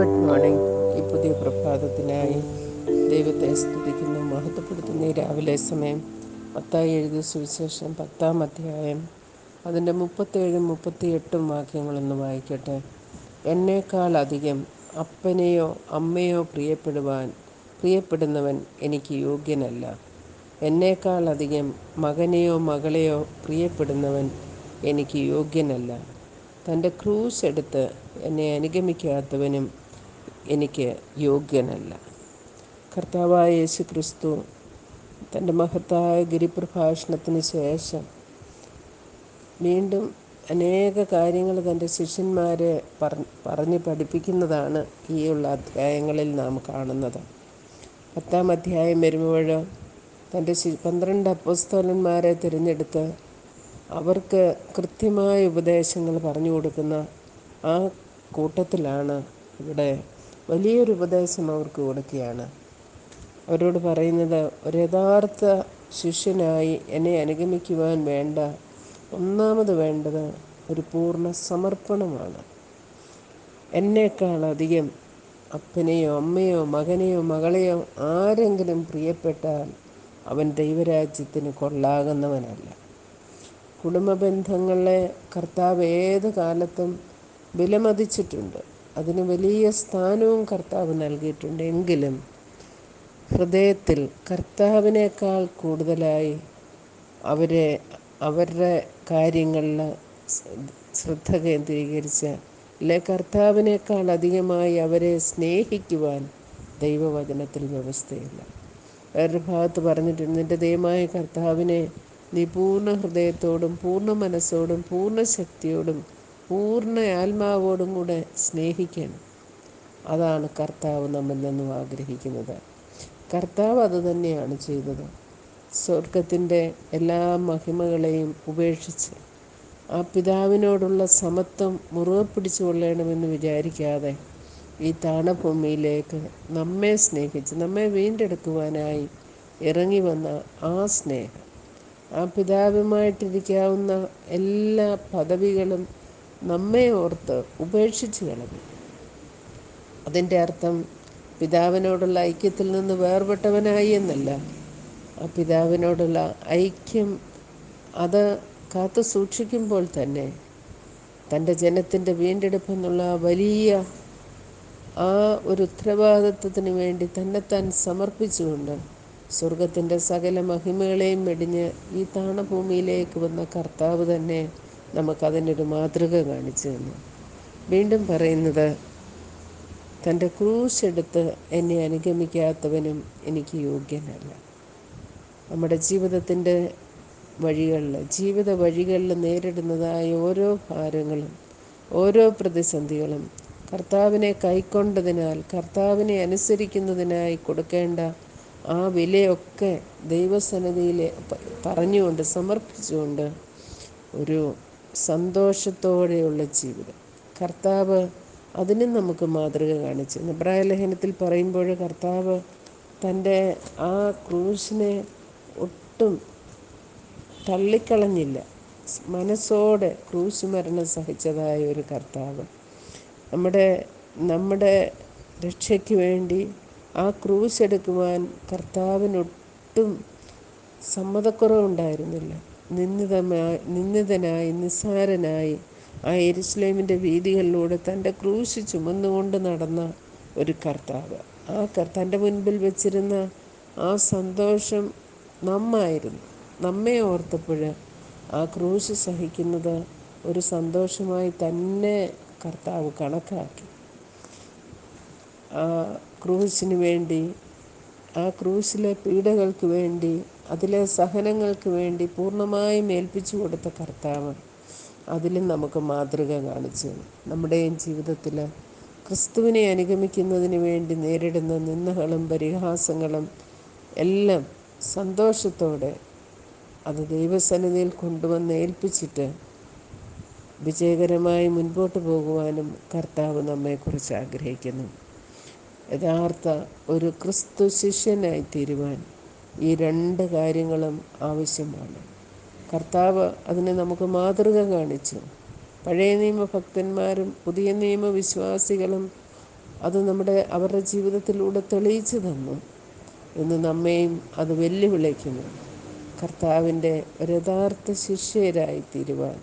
Good morning ഈ പുതിയ പ്രഭാതത്തിനായി ദൈവത്തെ സ്തുതിക്കുന്നു മഹത്വപ്പെടുത്തുന്ന. രാവിലെ സമയം പത്തായി എഴുതിയ സുവിശേഷം പത്താം അധ്യായം അതിന്റെ മുപ്പത്തേഴും മുപ്പത്തിയെട്ടും വാക്യങ്ങളൊന്ന് വായിക്കട്ടെ. എന്നേക്കാൾ അധികം അപ്പനെയോ അമ്മയോ പ്രിയപ്പെടുവാൻ പ്രിയപ്പെടുന്നവൻ എനിക്ക് യോഗ്യനല്ല. എന്നേക്കാൾ അധികം മകനെയോ മകളെയോ പ്രിയപ്പെടുന്നവൻ എനിക്ക് യോഗ്യനല്ല. തന്റെ ക്രൂസ് എടുത്ത് എന്നെ അനുഗമിക്കാത്തവനും എനിക്ക് യോഗ്യനല്ല. കർത്താവായ യേശു ക്രിസ്തു തന്റെ മഹത്തായ ഗിരിപ്രഭാഷണത്തിന് ശേഷം വീണ്ടും അനേക കാര്യങ്ങൾ തന്റെ ശിഷ്യന്മാരെ പറഞ്ഞ് പഠിപ്പിക്കുന്നതാണ് ഈ ഉള്ള അധ്യായങ്ങളിൽ നാം കാണുന്നത്. പത്താം അധ്യായം വരുമ്പോൾ തന്റെ പന്ത്രണ്ട് അപ്പസ്തോലന്മാരെ തിരഞ്ഞെടുത്ത് അവർക്ക് കൃത്യമായ ഉപദേശങ്ങൾ പറഞ്ഞു കൊടുക്കുന്ന ആ കൂട്ടത്തിലാണ് ഇവിടെ വലിയൊരു ഉപദേശം അവർക്ക് കൊടുക്കുകയാണ്. അവരോട് പറയുന്നത് ഒരു യഥാർത്ഥ ശിഷ്യനായി എന്നെ അനുഗമിക്കുവാൻ വേണ്ട. ഒന്നാമത് വേണ്ടത് ഒരു പൂർണ സമർപ്പണമാണ്. എന്നേക്കാളധികം അപ്പനെയോ അമ്മയോ മകനെയോ മകളെയോ ആരെങ്കിലും പ്രിയപ്പെട്ടാൽ അവൻ ദൈവരാജ്യത്തിന് കൊള്ളാകുന്നവനല്ല. കുടുംബ ബന്ധങ്ങളെ കർത്താവ് ഏത് കാലത്തും വിലമതിച്ചിട്ടുണ്ട്. അതിന് വലിയ സ്ഥാനവും കർത്താവ് നൽകിയിട്ടുണ്ട്. എങ്കിലും ഹൃദയത്തിൽ കർത്താവിനേക്കാൾ കൂടുതലായി അവരെ അവരുടെ കാര്യങ്ങളിൽ ശ്രദ്ധ കേന്ദ്രീകരിച്ച് അല്ലെ കർത്താവിനേക്കാൾ അധികമായി അവരെ സ്നേഹിക്കുവാൻ ദൈവവചനത്തിൽ വ്യവസ്ഥയില്ല. വേറൊരു ഭാഗത്ത് പറഞ്ഞിട്ടുണ്ട് നിന്റെ ദൈവമായ കർത്താവിനെ നീ പൂർണ ഹൃദയത്തോടും പൂർണ മനസ്സോടും പൂർണ ശക്തിയോടും പൂർണ ആത്മാവോടും കൂടെ സ്നേഹിക്കണം. അതാണ് കർത്താവ് നമ്മിൽ നിന്നും ആഗ്രഹിക്കുന്നത്. കർത്താവ് അത് തന്നെയാണ് ചെയ്തത്. സ്വർഗത്തിന്റെ എല്ലാ മഹിമകളെയും ഉപേക്ഷിച്ച് ആ പിതാവിനോടുള്ള സമത്വം മുറുകെ പിടിച്ചു കൊള്ളണമെന്ന് വിചാരിക്കാതെ ഈ താണഭൂമിയിലേക്ക് നമ്മെ സ്നേഹിച്ച് നമ്മെ വീണ്ടെടുക്കുവാനായി ഇറങ്ങി വന്ന ആ സ്നേഹം ആ പിതാവുമായിട്ടിരിക്കാവുന്ന എല്ലാ പദവികളും നമ്മെ ഓർത്ത് ഉപേക്ഷിച്ച് കളഞ്ഞു. അതിന്റെ അർത്ഥം പിതാവിനോടുള്ള ഐക്യത്തിൽ നിന്ന് വേർപെട്ടവനായി എന്നല്ല. ആ പിതാവിനോടുള്ള ഐക്യം അത് കാത്തു സൂക്ഷിക്കുമ്പോൾ തന്നെ തന്റെ ജനത്തിന്റെ വീണ്ടെടുപ്പെന്നുള്ള വലിയ ആ ഒരു ഉത്തരവാദിത്വത്തിന് വേണ്ടി തന്നെ തന്നെത്താൻ സമർപ്പിച്ചുകൊണ്ട് സ്വർഗത്തിന്റെ സകല മഹിമകളെയും മെടിഞ്ഞ് ഈ താണഭൂമിയിലേക്ക് വന്ന കർത്താവ് തന്നെ നമുക്കതിനൊരു മാതൃക കാണിച്ചു തന്നു. വീണ്ടും പറയുന്നത് തന്റെ ക്രൂശ് എടുത്ത് എന്നെ അനുഗമിക്കാത്തവനും എനിക്ക് യോഗ്യനല്ല. നമ്മുടെ ജീവിതത്തിന്റെ വഴികളിൽ ജീവിത വഴികളിൽ നേരിടുന്നതായ ഓരോ ഭാരങ്ങളും ഓരോ പ്രതിസന്ധികളും കർത്താവിനെ കൈക്കൊണ്ടതിനാൽ കർത്താവിനെ അനുസരിക്കുന്നതിനായി കൊടുക്കേണ്ട ആ വിലയൊക്കെ ദൈവസന്നിധിയിൽ പറഞ്ഞുകൊണ്ട് സമർപ്പിച്ചുകൊണ്ട് ഒരു സന്തോഷത്തോടെയുള്ള ജീവിതം. കർത്താവ് അതിനും നമുക്ക് മാതൃക കാണിച്ചു. എബ്രായ ലേഖനത്തിൽ പറയുമ്പോൾ കർത്താവ് തന്റെ ആ ക്രൂശിനെ ഒട്ടും തള്ളിക്കളഞ്ഞില്ല. മനസ്സോടെ ക്രൂശ് മരണം സഹിച്ചതായ ഒരു കർത്താവ്. നമ്മുടെ നമ്മുടെ രക്ഷയ്ക്ക് വേണ്ടി ആ ക്രൂശ് എടുക്കുവാൻ കർത്താവിനൊട്ടും സമ്മതക്കുറവുണ്ടായിരുന്നില്ല. നിന്ദിതമായി നിന്ദിതനായി നിസ്സാരനായി ആ എരുസ്ലേമിന്റെ വീതികളിലൂടെ തന്റെ ക്രൂശ് ചുമന്നുകൊണ്ട് നടന്ന ഒരു കർത്താവ്. ആ തന്റെ മുൻപിൽ വെച്ചിരുന്ന ആ സന്തോഷം നമ്മായിരുന്നു. നമ്മെ ഓർത്തപ്പോൾ ആ ക്രൂശ് സഹിക്കുന്നത് ഒരു സന്തോഷമായി തന്നെ കർത്താവ് കണക്കാക്കി. ആ ക്രൂശിന് വേണ്ടി ആ ക്രൂശിലെ പീഡകൾക്ക് വേണ്ടി അതിലെ സഹനങ്ങൾക്ക് വേണ്ടി പൂർണമായും ഏൽപ്പിച്ചു കൊടുത്ത കർത്താവ് അതിലും നമുക്ക് മാതൃക കാണിച്ചു. നമ്മുടെയും ജീവിതത്തിൽ ക്രിസ്തുവിനെ അനുഗമിക്കുന്നതിന് വേണ്ടി നേരിടുന്ന നിന്ദകളും പരിഹാസങ്ങളും എല്ലാം സന്തോഷത്തോടെ അത് ദൈവസന്നിധിയിൽ കൊണ്ടുവന്ന് ഏൽപ്പിച്ചിട്ട് വിജയകരമായി മുൻപോട്ട് പോകുവാനും കർത്താവ് നമ്മെക്കുറിച്ച് ആഗ്രഹിക്കുന്നു. യഥാർത്ഥ ഒരു ക്രിസ്തു ശിഷ്യനായി തീരുവാൻ ഈ രണ്ട് കാര്യങ്ങളും ആവശ്യമാണ്. കർത്താവ് അതിനെ നമുക്ക് മാതൃക കാണിച്ചു. പഴയ നിയമ ഭക്തന്മാരും പുതിയ നിയമ വിശ്വാസികളും അത് നമ്മുടെ അവരുടെ ജീവിതത്തിലൂടെ തെളിയിച്ചു തന്നു ഇന്ന് നമ്മെയും അത് വെല്ലുവിളിക്കുന്നു. കർത്താവിന്റെ യഥാർത്ഥ ശിഷ്യരായി തീരുവാൻ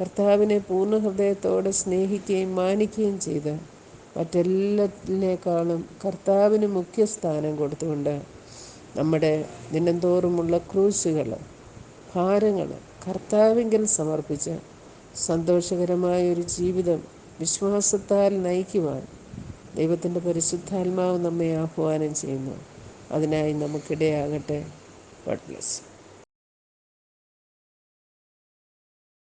കർത്താവിനെ പൂർണ ഹൃദയത്തോടെ സ്നേഹിക്കുകയും മാനിക്കുകയും ചെയ്ത് മറ്റെല്ലാത്തിനേക്കാളും കർത്താവിന് മുഖ്യ സ്ഥാനം കൊടുത്തുകൊണ്ട് നമ്മുടെ ദിനംതോറുമുള്ള ക്രൂശുകൾ ഭാരങ്ങൾ കർത്താവിങ്കിൽ സമർപ്പിച്ച് സന്തോഷകരമായ ഒരു ജീവിതം വിശ്വാസത്താൽ നയിക്കുവാൻ ദൈവത്തിന്റെ പരിശുദ്ധാത്മാവ് നമ്മെ ആഹ്വാനം ചെയ്യുന്നു. അതിനായി നമുക്കിടയാകട്ടെ. God bless